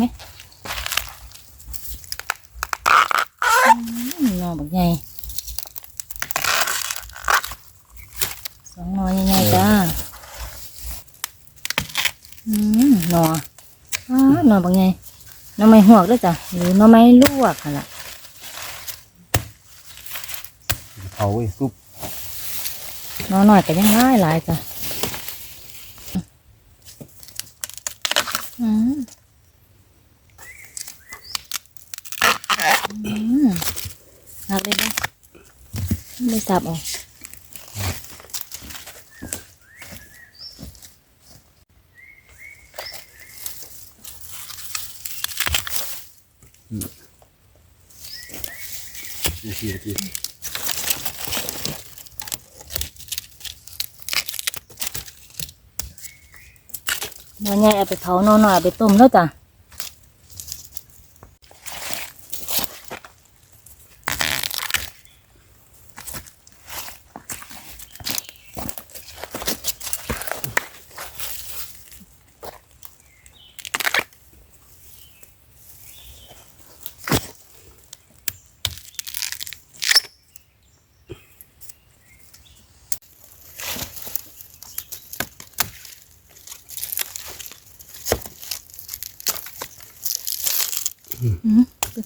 ไหมอืมหน่อบักใหญ่สองหน่อใหญ่ๆจ้าอืมหน่ออ้าหน่อบักใหญ่หน่อไม้หวกด้วยจ้ะหรือหน่อไม้ลวกค่ะล่ะ เผาไว้ซุป หน่อหน่อยก็ยังหลายหลายจ้ะอืมอืมหักเลยนะไม่ สับเออกนาทีนาทีน่อใหญ่เอาไปเผาหน่อน่อยเอาไปต้มแล้วจ้ะ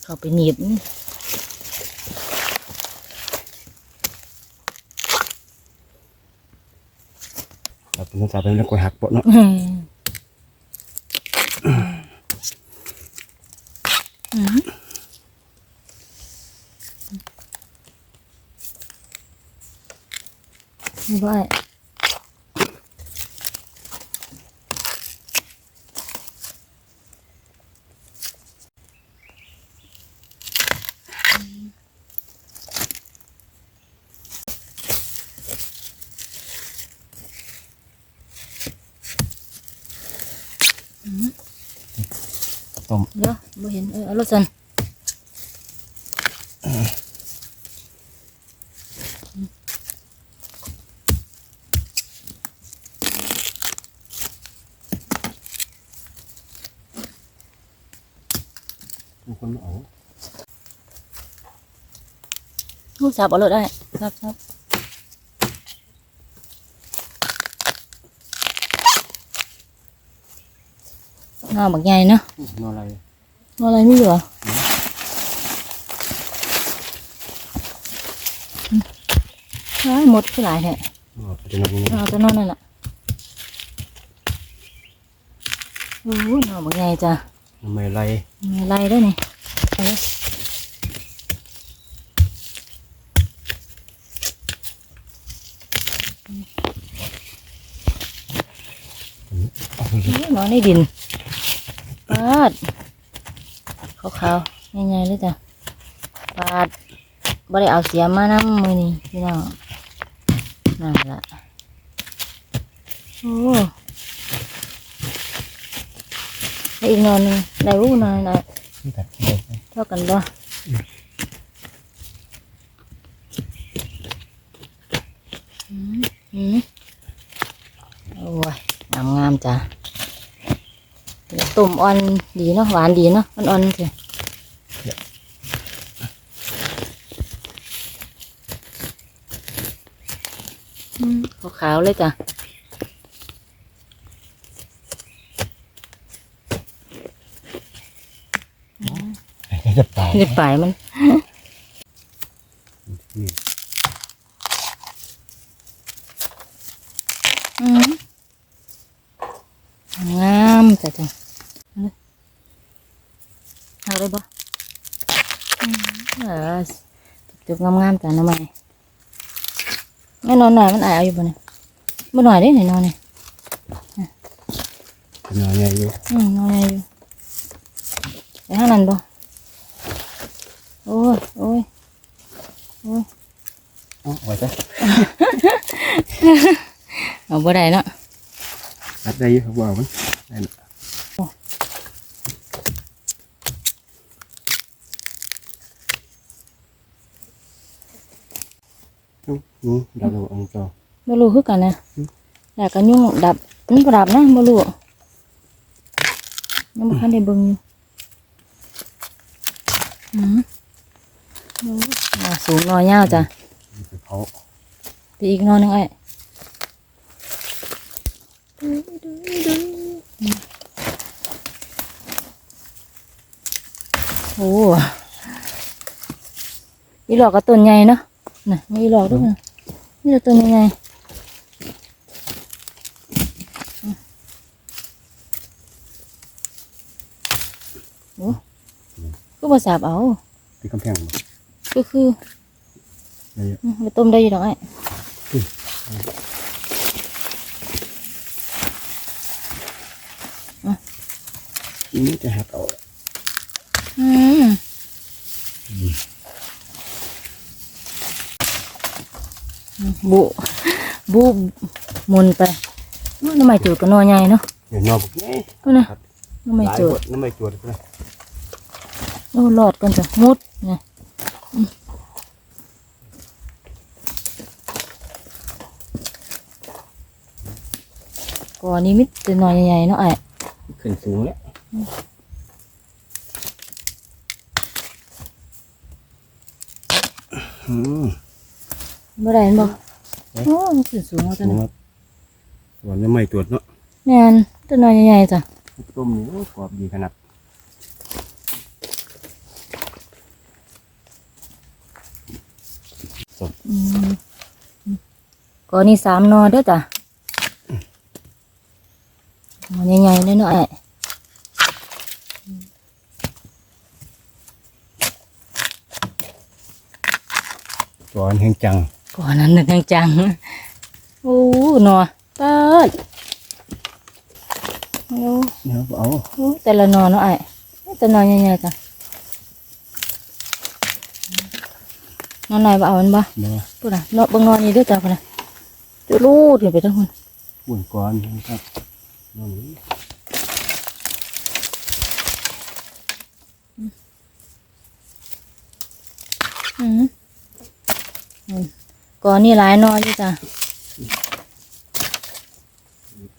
เขาไปหนีบนี่เราเป็นต้องจับเป็นแล้วกวยหักปะเนาะอืมอืมนี่บ่ไอ้ ต้มเดี๋ยวบ่เห็นเออเอารถสันทุกคนเอาผู้สับเอารถได้ครับครับ น่าบักใหญ่เนาะนอนอะไรว่าอะไรไม่อยู่อะอืมอ้ายหมดคือหลายแท้นอนจะนอนยังไงเอาตัวนอนนั่นแหละโอ้ยน่าบักใหญ่จ้ะทำไมไรมีอะไรด้วยนี่เอาเลยเอาไปโอ้ยนอนในดิน ปาดขาวๆใหญ่ๆเลยจ้ะปาดบ่ได้เอาเสียมมาน้ำมือนี่พี่น้องนั่นละโอ้ได้อีกนอนหนึงได้วู้นอนนะที่ตัดเลยเท่ากันบ่อืมอืมโอ้ยงามงามๆจ้ะ ตุ่มอ่อนดีเนาะหวานดีเนาะอ่อนๆสิอืมขาวๆเลยจ้ะจะเปล่าในปลายมันนี่อืมงามจ้ะจ้ะเอาเลยบ่อืมเออ จุกงามๆจ้ะน้องใหม่แม่นอนหน่อยมันอายเอาอยู่บ่เนี่ยบ่หน่อยได้ไหนนอนเนี่ยนอนยังอยู่อืมนอนอยู่ไปห้างนั้นบ่โอ้ยโอ้ยเอาไว้จ้ะเอาบ่ได้เนาะรัดได้อยี่บอกมันได้ละนี่ ดาวดวงอังจอบ่รู้คือกันนะอยากกันยุ่งดับมันบ่ดับนะบ่รู้ยังบ่ทันได้เบิ่งอยู่อืมหน่อสูงหน่อยาวจ้ะไปเผาไปอีกหนอหนึงไอ้โอ้อีหลอกก็ต้นใหญ่เนาะน่ะมีอีหลอกด้วยนะ นี่แต่ต้นใหญ่ๆโอ้ก็บ่สาบเอาที่กำแพงบ่ ก็คือ ได้เยอะ อืมไปต้มได้อยู่ดอกไอ้ ทีนี้จะหักเอา อืม บุบุหมุนไปโอ้น้ำไม่จูดก็นอใหญ่เนาะเดี๋ยวนอกบุกนี่ก็นะน้ำไม่หลายจูคดนน้ำไม่จวดเลยโอ้หลอดกันจ้ะมุดเนี่ยอืมก่อนนี้มิดจะนอนใหญ่ๆเนาะไอ้ขึ้นสูงแล้วอืมเมื่อไรเห็นบอก โอ้มันขึ้นสูงแล้วสูจ้ะงนะครับส่วนน้ำไม่จวดเนาะแม่นจะนอนใหญ่ๆจ้ะต้มนี่โอ้กรอบดีขนาดอืมก่อนนี้สามนอเด้อจ้ะนอนใหญ่ๆเด้อเนาะไอ้สวนแห่งจัง ก่อนนั้นนึกจังๆโอ้หนอเปิดโอ้เนี่ยเอาโอ้แต่ละหนอเนาะไอ้แต่หนอใหญ่ๆจ้ะนอนไหนบ่เอามันบ่เนาะพูดนะเนาะเบางนอนนี่เด้วยจ้ะพูดนะจะรูดขึ้นไปทั้งคนบุญก่อนนะครับนั่นนี่อืมอืม ก่อนนี่หลายหนอนอยู่จ้ะ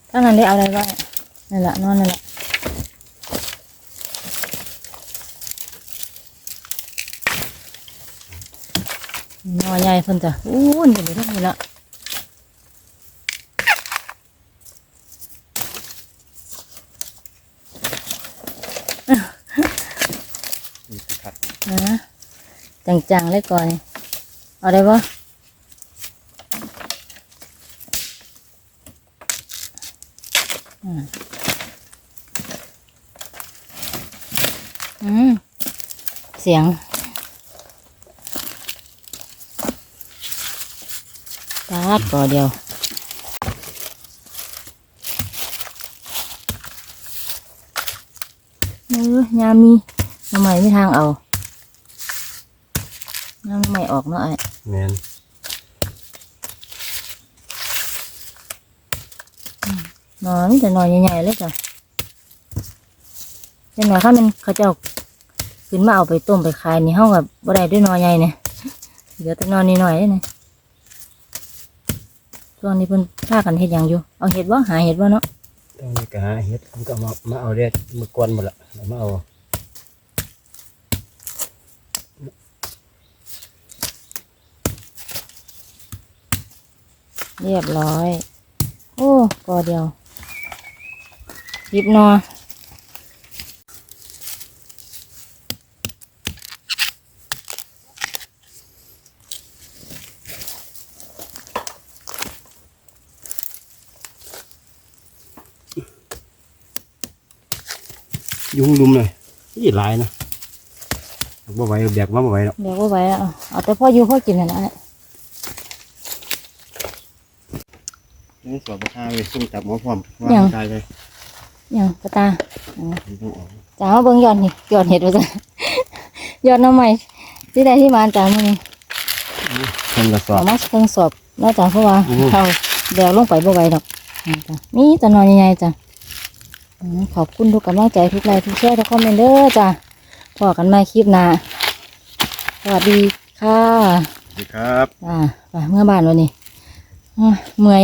ข้างนั้นได้เอาอะไรบ้างนั่นแหละนอนนั่นแหละนอนใหญ่เพิ่นจ้ะอู้นอยู่ทั้งนี้ละนี่ขัดนะจังๆเลยก่อน เอาได้ปะ อืมอืมเสียง ตาดก่อเดียว เออยามีทำไมไม่ทางเอาน้ำไม่ออกเนาะไอ้ แมน นอนนี่แต่นอนใหญ่ๆเลยจ้ะจังหน่อยข้ามันเขาเจ้าขึ้นมาเอาไปต้มไปขายนี่เฮากับบ่ได้ด้วยนอนใหญ่เนี่ยเหลือแต่นอนนิดหน่อยเลยเนี่ยช่วงนี้เพิ่นพากันเฮ็ดหยังอยู่ เอาเห็ดบ่หาเห็ดบ่เนาะต้องมีกระหาเฮ็ดมันก็มามาเอาเด็ดมือกวนหมดละเอามาเอาเรียบร้อย โอ้กอเดียว หยิบนอยุงลุมเลยนี่หลายนะบ่ไหวแบกมาบ่ไหวหรอกเดี๋ยวก็ไว้แล้วเอาเอาแต่พ่ออยู่พ่อกินนั่นแหละนี่สอบราคาเลยซุ่มจับหมอพร้อมยังตายเลย ยังกระตาต้องออกจ้ามาเบิ่งยอดนี่ยอดเห็ดว่าจ้ะยอดหน้ำใหม่ที่ได้ที่มาจ้ามื้อนี้เพิ่นกระสอเอาบมาเพิ่งสอบแล้วจ้าเพราะว่าอือเขาแบกลงไปบ่ไหวดอกนี่จ้ะมีแต่นอนใหญ่ๆจ้ะอืมขอบคุณทุกกำลังใจทุกไลค์ทุกแชร์ทุกคอมเมนต์เด้อจ้ะพอกันใหม่คลิปหน้าสวัสดีค่ะสวัสดีครับจ้าไปเมื่อบ้านวันนี้อะเมื่อย